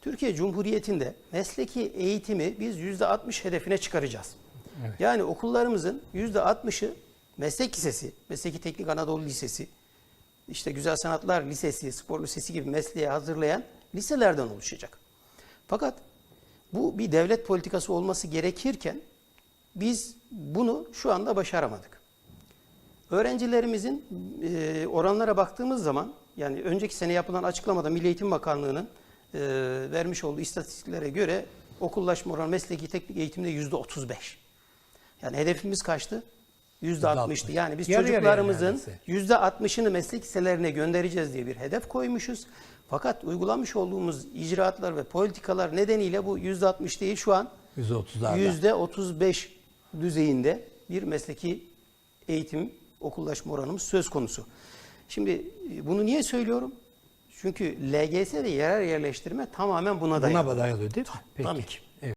Türkiye Cumhuriyeti'nde mesleki eğitimi biz %60 hedefine çıkaracağız. Evet. Yani okullarımızın %60'ı meslek lisesi, Mesleki Teknik Anadolu Lisesi, işte Güzel Sanatlar Lisesi, Spor Lisesi gibi mesleğe hazırlayan liselerden oluşacak. Fakat bu bir devlet politikası olması gerekirken biz bunu şu anda başaramadık. Öğrencilerimizin e, oranlara baktığımız zaman yani önceki sene yapılan açıklamada Milli Eğitim Bakanlığı'nın e, vermiş olduğu istatistiklere göre okullaşma oranı mesleki teknik eğitimde yüzde 35. Yani hedefimiz kaçtı? Yüzde 60'tı. Yani biz Yarı çocuklarımızın yüzde 60'ını meslek liselerine göndereceğiz diye bir hedef koymuşuz. Fakat uygulamış olduğumuz icraatlar ve politikalar nedeniyle bu yüzde 60 değil şu an %30'larda. yüzde 35 düzeyinde bir mesleki eğitim okullaşma oranımız söz konusu. Şimdi e, bunu niye söylüyorum? Çünkü LGS ve yerel yerleştirme tamamen buna dayalı. Buna dayalı değil mi? Peki. Tabii ki.